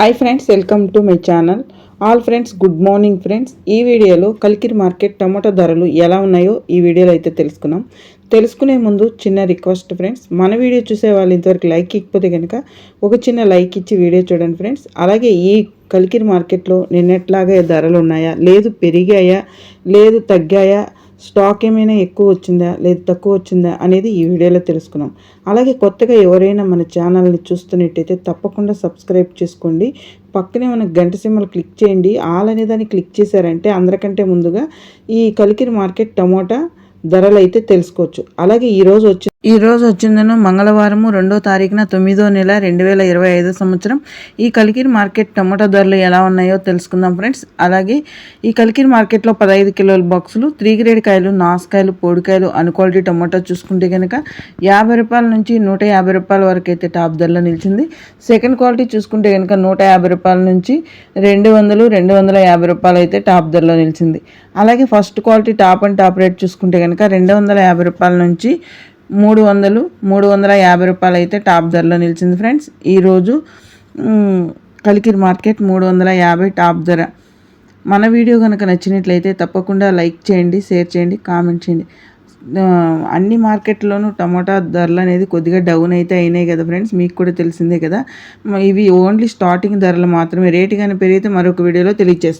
Hi friends welcome to my channel all friends good morning friends ఈ వీడియోలో Kalikiri market tomato ధరలు ఎలా ఉన్నాయో ఈ వీడియోలో అయితే తెలుసుకున్నాం. తెలుసుకునే ముందు చిన్న రిక్వెస్ట్ ఫ్రెండ్స్ మన వీడియో చూసే వాళ్ళు ఇంతవరకు లైక్ ఇకపోతే కనుక ఒక చిన్న లైక్ ఇచ్చి వీడియో చూడండి ఫ్రెండ్స్ అలాగే ఈ కలికిరి మార్కెట్లో నిన్నట్లాగే ధరలు ఉన్నాయా? లేదు పెరిగాయా? లేదు తగ్గాయా? స్టాక్ ఏమైనా ఎక్కువ వచ్చిందా? లేదు తక్కువ వచ్చిందా? అనేది ఈ వీడియోలో తెలుసుకున్నాం. అలాగే కొత్తగా ఎవరైనా మన ఛానల్ని చూస్తున్నట్టయితే తప్పకుండా సబ్స్క్రైబ్ చేసుకోండి. పక్కనే మన గంట సింహలు క్లిక్ చేయండి. ఆల్ అనే దాన్ని క్లిక్ చేశారంటే అందరికంటే ముందుగా ఈ కలికిరి మార్కెట్ టమోటా ధరలు అయితే తెలుసుకోవచ్చు. అలాగే ఈరోజు వచ్చి ఈ రోజు వచ్చిందను మంగళవారము రెండో తారీఖున తొమ్మిదో నెల రెండు వేల ఇరవై ఐదో సంవత్సరం. ఈ కలికిరి మార్కెట్ టమాటా ధరలు ఎలా ఉన్నాయో తెలుసుకుందాం ఫ్రెండ్స్. అలాగే ఈ కలికిరి మార్కెట్లో పదహైదు కిలోల బాక్సులు త్రీ గ్రేడ్ కాయలు నాసుకాయలు పొడికాయలు అన్క్వాలిటీ టమాటా చూసుకుంటే కనుక యాభై రూపాయల నుంచి నూట యాభై రూపాయల వరకు అయితే టాప్ ధరలో నిలిచింది. సెకండ్ క్వాలిటీ చూసుకుంటే కనుక నూట యాభై రూపాయల నుంచి రెండు వందలు రెండు వందల యాభై రూపాయలు అయితే టాప్ ధరలో నిలిచింది. అలాగే first quality top and top rate చూసుకుంటే కనుక రెండు వందల యాభై రూపాయల నుంచి మూడు వందలు మూడు వందల యాభై రూపాయలు అయితే టాప్ ధరలో నిలిచింది ఫ్రెండ్స్. ఈరోజు కలికిరి మార్కెట్ మూడు వందల యాభై టాప్ ధర. మన వీడియో కనుక నచ్చినట్లయితే తప్పకుండా లైక్ చేయండి షేర్ చేయండి కామెంట్ చేయండి. అన్ని మార్కెట్లోనూ టమాటా ధరలు అనేది కొద్దిగా డౌన్ అయితే అయినాయి కదా ఫ్రెండ్స్. మీకు కూడా తెలిసిందే కదా. ఇవి ఓన్లీ స్టార్టింగ్ ధరలు మాత్రమే. రేటు కానీ పెరిగితే మరొక వీడియోలో తెలియజేస్తాయి